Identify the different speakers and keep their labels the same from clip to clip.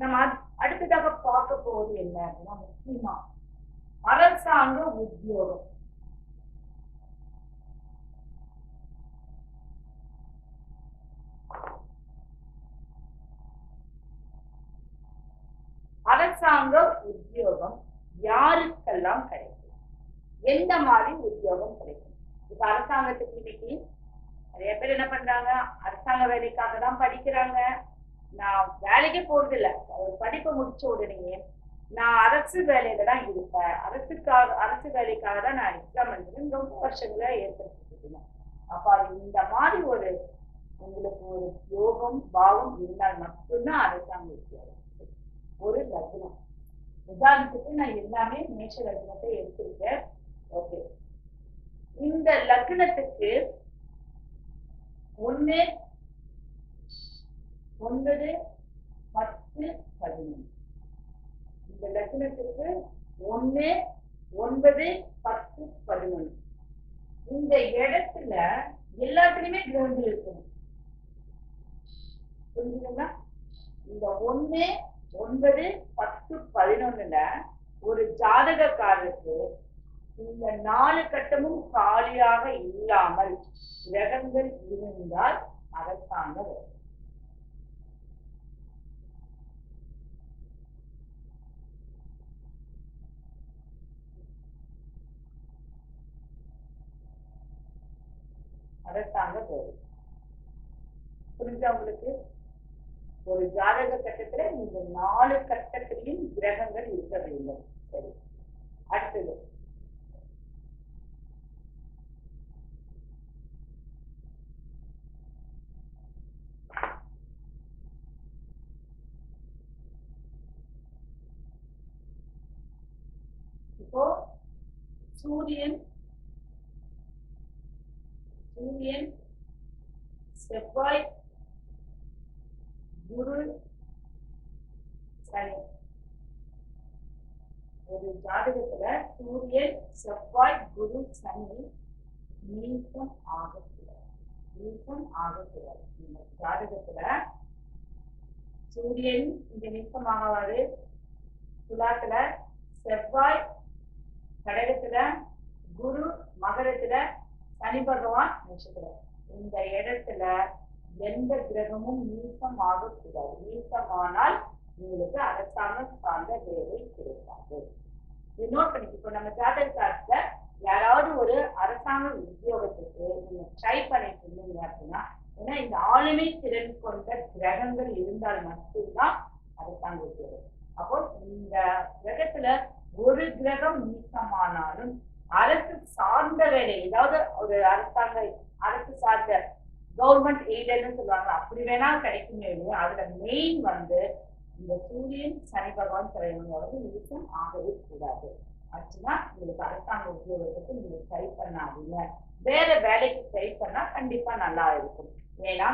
Speaker 1: நம்ம அடுத்ததாக பார்க்க போவது என்ன அப்படின்னா முக்கியமா அரசாங்க உத்தியோகம். அரசாங்க உத்தியோகம் யாருக்கெல்லாம் கிடைக்கும்? எந்த மாதிரி உத்தியோகம் கிடைக்கும்? இப்ப அரசாங்கத்துக்கு இன்னைக்கு நிறைய பேர் என்ன பண்றாங்க? அரசாங்க வேலைக்காக தான் படிக்கிறாங்க. நான் வேலைக்கே போறது இல்ல ஒரு படிப்பை முடிச்ச உடனே நான் அரசு வேலையில தான் இருப்பேன். அரசுக்காக அரசு வேலைக்காக தான் நான் எக்ஸாம் எழுதுறேன். ரொம்ப வருஷங்களா ஏற்படுத்திட்டு அப்ப அது இந்த மாதிரி ஒரு உங்களுக்கு ஒரு யோகம் பாவம் இருந்தால் மட்டும்தான் அரசாங்கம் ஒரு லக்னம். உதாரணத்துக்கு நான் எல்லாமே மேஷ லக்னத்தை எடுத்திருக்கேன். ஓகே இந்த லக்னத்துக்கு ஒண்ணு ஒன்பது பத்து பதினொன்று. இந்த லட்சணத்திற்கு ஒன்று ஒன்பது பத்து பதினொன்று. இந்த இடத்துல எல்லாத்துலயுமே கிரகங்கள் இருக்கும். புரிஞ்சுதுங்களா? இந்த ஒண்ணு ஒன்பது பத்து பதினொன்னுல ஒரு ஜாதகக்காரருக்கு இந்த நாலு கட்டமும் காலியாக இல்லாமல் கிரகங்கள் இருந்தால் அரசாங்க வேலை. அரசாங்க வேலை புரிஞ்சா உங்களுக்கு ஒரு ஜாதக கட்டத்துல இந்த நாலு கட்டத்திலையும் கிரகங்கள் இருக்க வேண்டும் சரி அடுத்தது இப்போ சூரியன் சூரியன் செவ்வாய் குரு சனி ஒரு ஜாதகத்துல சூரியன் செவ்வாய் குரு சனி நீக்கம் ஆகக்கூடாது நீக்கம் ஆகக்கூடாது இந்த ஜாதகத்துல சூரியன் இங்க நீக்கம் ஆகவாது துலாத்துல செவ்வாய் கடகத்துல குரு மகரத்துல சனி பகவான் நட்சத்திரம் இந்த இடத்துல எந்த கிரகமும் நீக்கம் ஆகக்கூடாது நீக்கமானால் உங்களுக்கு அரசாங்கம் சார்ந்த வேலை கிடைக்காது. இது நோட் பண்ணிக்க. இப்போ நம்ம ஜாதக காலத்துல யாராவது ஒரு அரசாங்க உத்தியோகத்துக்கு நீங்க ட்ரை பண்ணிட்டு இருந்தீங்க அப்படின்னா ஏன்னா இந்த ஆளுமை திறன் கொண்ட கிரகங்கள் இருந்தால் மட்டும்தான் அரசாங்க உத்தியோகம் அப்போ இந்த கிரகத்துல ஒரு கிரகம் நீக்கமானாலும் அரசு சார்ந்த வேலை ஏதாவது ஒரு அரசாங்க அரசு சார்ந்த கவர்மெண்ட் எய்டட்னு சொல்லுவாங்க அப்படி வேணா கிடைக்குமே அதுல மெயின் வந்து இந்த சூரியன் சனி பகவான் தலைவங்க வந்து நீக்கம் ஆகவே கூடாது. ஆச்சுன்னா உங்களுக்கு அரசாங்க உத்தியோகத்துக்கு நீங்க ட்ரை பண்ணாதீங்க. வேற வேலைக்கு ட்ரை பண்ணா கண்டிப்பா நல்லா இருக்கும். ஏன்னா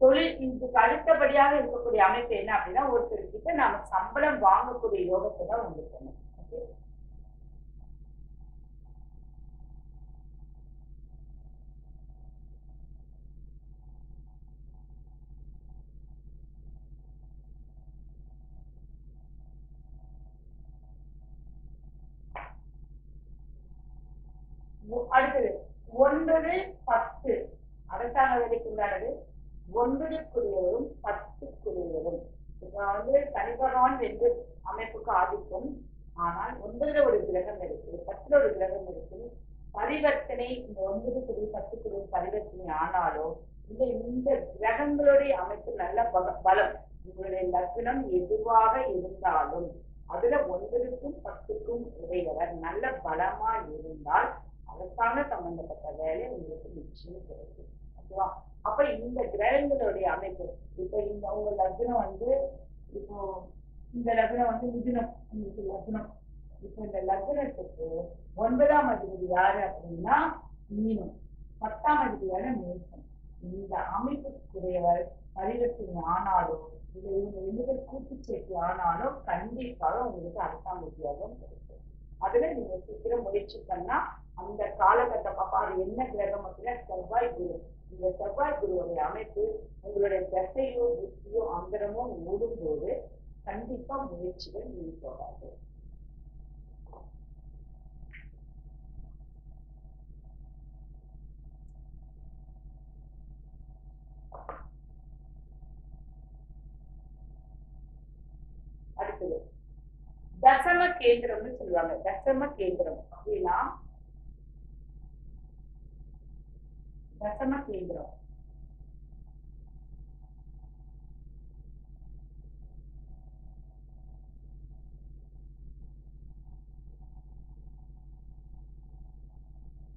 Speaker 1: தொழில் இதுக்கு அடுத்தபடியாக இருக்கக்கூடிய அமைப்பு என்ன அப்படின்னா ஒருத்தர் கிட்ட நாம சம்பளம் வாங்கக்கூடிய யோகத்தை தான் உங்களுக்கு ஓகே அடுத்தது ஒன்பது பத்து. அரசாங்க வேலைக்கு உண்டானது ஒன்பதுக்குரியவரும் பத்துக்குரியவரும் இப்ப வந்து தனிபகவான் என்று ரெண்டு அமைப்புக்கு ஆதிக்கும். ஆனால் ஒன்பதுல ஒரு கிரகம் இருக்கு பத்துல ஒரு கிரகம் இருக்கு. பரிவர்த்தனை இந்த ஒன்பதுக்குரிய பத்துக்குரிய பரிவர்த்தனை ஆனாலும் இந்த இந்த கிரகங்களுடைய அமைப்பு நல்ல பலம். உங்களுடைய லக்னம் எதுவாக இருந்தாலும் அதுல ஒன்பதுக்கும் பத்துக்கும் உடையவர் நல்ல பலமா இருந்தால் அதற்கான சம்பந்தப்பட்ட வேலை உங்களுக்கு நிச்சயம் கிடைக்கும். ஓகேவா? அப்ப இந்த கிரகங்களுடைய அமைப்பு இப்ப இந்த உங்க லக்னம் வந்து இப்போ இந்த லக்னம் வந்து மிதுனம் உங்களுக்கு லக்னம். இப்ப இந்த லக்னத்துக்கு ஒன்பதாம் அதிபதி யாரு அப்படின்னா மீனம். பத்தாம் அதிபதியான மேசம் இந்த அமைப்புக்குரியவர் பரிவர்த்தனை ஆனாலும் இல்லை இவங்க ரெண்டு கூட்டு சேர்க்கை ஆனாலும் கண்டிப்பாக உங்களுக்கு அரசாங்க உத்தியோகம் கிடைக்கும். அதுல நீங்க சீக்கிரம் முயற்சி பண்ணா அந்த காலகட்ட பாப்பா அது என்ன கிரகம் அப்படின்னா செவ்வாய் குரு. இந்த செவ்வாய் குருவுடைய அமைப்பு உங்களுடைய தசையோ புத்தியோ அந்தரமோ ஓடும்போது கண்டிப்பா முயற்சிகள் நீங்க போகாது அடுத்தது. தசம கேந்திரம்னு சொல்லுவாங்க. தசம கேந்திரம் அப்படின்னா தசம கேந்திரம்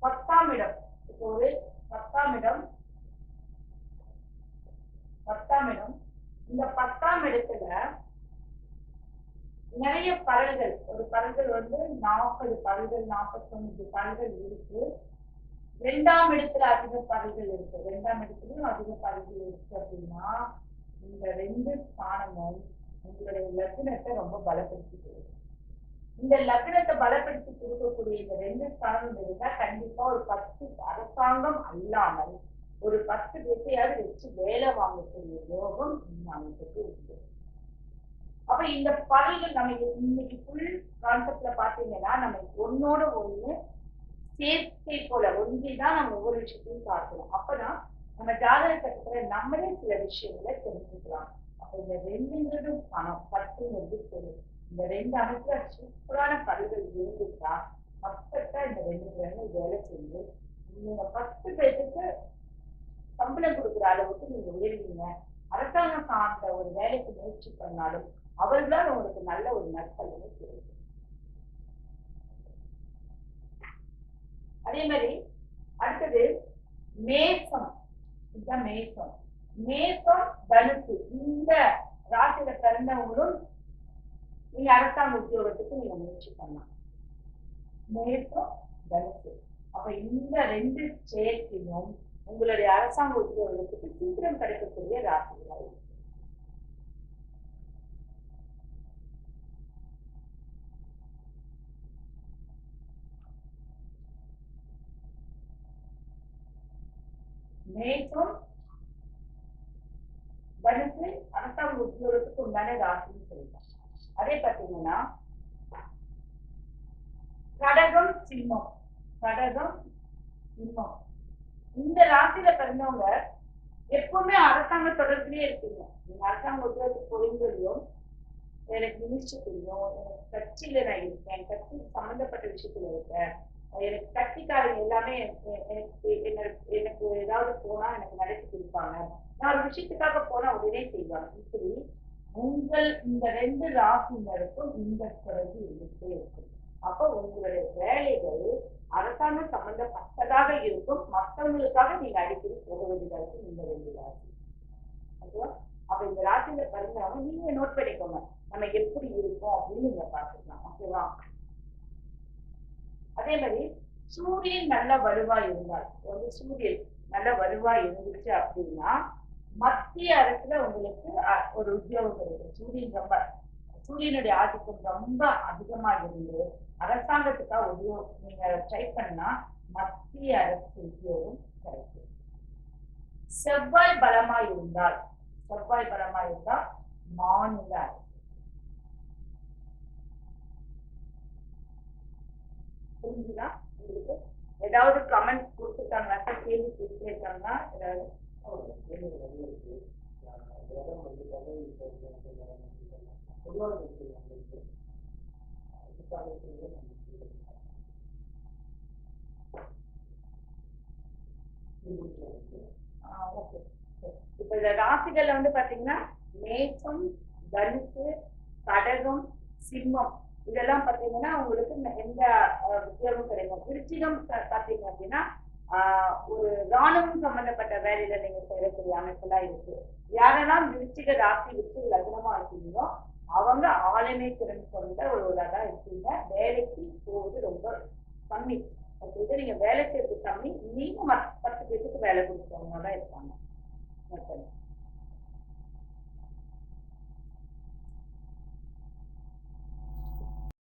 Speaker 1: பத்தாம் இடம் இப்போ ஒரு பத்தாம் இடம் பத்தாம் இடம் இந்த பத்தாம் இடத்துல நிறைய பரல்கள். ஒரு பரல்கள் வந்து நாற்பது பரல்கள் நாற்பத்தொன்பது பரல்கள் இருக்கு. ரெண்டாம் இடத்துல அதிக பதவிகள் இருக்கு. ரெண்டாம் இடத்துலயும் அதிக பதவிகள் இருக்கு அப்படின்னா இந்த ரெண்டு ஸ்தானமும் உங்களுடைய லக்னத்தை ரொம்ப பலப்படுத்தி கொடுக்கும். இந்த லக்னத்தை பலப்படுத்தி கொடுக்கக்கூடிய இந்த ரெண்டு ஸ்தானம் இருந்தா கண்டிப்பா ஒரு பத்து அரசாங்கம் அல்லாமல் ஒரு பத்து பேரையாவது வச்சு வேலை வாங்கக்கூடிய யோகம் இந்த அமைப்புக்கு உண்டு அப்ப இந்த பல்கள் நம்ம இன்னைக்கு ஃபுல் கான்செப்ட்ல பாத்தீங்கன்னா நம்ம ஒன்னோட ஒண்ணு சேர்க்கை போல ஒன்றிதான் நம்ம ஒவ்வொரு விஷயத்தையும் பார்க்கணும் அப்பதான் நம்ம ஜாதக கட்டத்துல நம்மளே சில விஷயங்களை தெரிஞ்சுக்கலாம். அப்ப இந்த ரெண்டுங்கிறதும் பணம் பத்துங்கிறது தெரியும் இந்த ரெண்டு அமைப்புல சூப்பரான பல்கள் இருந்துச்சா பர்ஃபெக்டா இந்த ரெண்டு பேரும் வேலை செஞ்சு நீங்க பத்து பேருக்கு சம்பளம் கொடுக்குற அளவுக்கு நீங்க உயர்வீங்க. அரசாங்கம் சார்ந்த ஒரு வேலைக்கு முயற்சி பண்ணாலும் அவர்களால் உங்களுக்கு நல்ல ஒரு நற்பலனை கிடைக்கும் அதே மாதிரி அடுத்தது மேசம். இதுதான் மேசம். மேசம் தனுசு. இந்த ராசியில பிறந்தவங்களும் நீங்க அரசாங்க உத்தியோகத்துக்கு நீங்க முயற்சி பண்ணலாம். மேசம் தனுசு. அப்ப இந்த ரெண்டு சேர்க்கையும் உங்களுடைய அரசாங்க உத்தியோகத்துக்கு சீக்கிரம் கிடைக்கக்கூடிய ராசிகளாக இருக்கும் மேற்கும் தனுசு அரசாங்க உத்தியோகத்துக்கு உண்டான ராசின்னு சொல்லிட்டாங்க அதே பார்த்தீங்கன்னா கடகம் சிம்மம். கடகம் சிம்மம். இந்த ராசியில பிறந்தவங்க எப்பவுமே அரசாங்க தொடர்புலயே இருப்பீங்க. நீங்க அரசாங்க உத்தியோகத்துக்கு போயிருந்ததையும் எனக்கு மினிஸ்டர் தெரியும். எனக்கு கட்சியில நான் இருக்கேன். கட்சி சம்பந்தப்பட்ட விஷயத்துல இருக்கேன். எனக்கு கட்சிக்காரங்க எல்லாமே எனக்கு ஏதாவது போனா எனக்கு நடத்தி கொடுப்பாங்க நான் ஒரு விஷயத்துக்காக போனா உடனே செய்வாங்க. இப்படி உங்கள் இந்த ரெண்டு ராசினருக்கும் இந்த குறைவு இருந்துட்டே இருக்கும். அப்போ உங்களுடைய வேலைகள் அரசாங்கம் சம்பந்தப்பட்டதாக இருக்கும். மற்றவங்களுக்காக நீங்க அடிக்கடி போக வேண்டியதா இருக்கும் இந்த ரெண்டு ராசி. ஓகேவா? அப்ப இந்த ராசியில பிறந்தவங்க நீங்க நோட் பண்ணிக்கோங்க. நம்ம எப்படி இருக்கோம் அப்படின்னு நீங்க பாத்துக்கலாம் ஓகேவா? அதே மாதிரி சூரியன் நல்ல வலுவா இருந்தார் வந்து சூரியன் நல்ல வலுவா இருந்துச்சு அப்படின்னா மத்திய அரசுல உங்களுக்கு ஒரு உத்தியோகம் கிடைக்கும். சூரியன் ரொம்ப சூரியனுடைய ஆதிக்கம் ரொம்ப அதிகமா இருந்து அரசாங்கத்துக்காக உத்தியோகம் நீங்க ட்ரை பண்ணா மத்திய அரசு உத்தியோகம் கிடைக்கும். செவ்வாய் பலமா இருந்தால் செவ்வாய் பலமா இருந்தால் மாநில அரசு. புரிஞ்சுதா உங்களுக்கு? ஏதாவது கமெண்ட் கொடுத்துருக்காங்களா? கேள்வி கேட்டிருக்காங்களா ஏதாவது? இப்ப இந்த ராசிகள்ல வந்து பாத்தீங்கன்னா மேகம் தனுசு கடகம் சிம்மம் இதெல்லாம் பாத்தீங்கன்னா உங்களுக்கு எந்த உத்தியோகம் கிடைக்கும் விருச்சிகம் பாத்தீங்க அப்படின்னா ஒரு ராணுவம் சம்பந்தப்பட்ட வேலையில நீங்க செய்யக்கூடிய அமைப்புலாம் இருக்கு. யாரெல்லாம் விருச்சிக ராசி விருச்சிக லக்னமா இருக்கீங்களோ அவங்க ஆளுமை திறன் கொண்ட ஒரு தான் இருக்கீங்க. வேலைக்கு போவது ரொம்ப கம்மி. ஓகே நீங்க வேலை செய்யறது கம்மி. நீங்க பத்து பேருக்கு வேலை கொடுக்குறவங்க தான் இருப்பாங்க.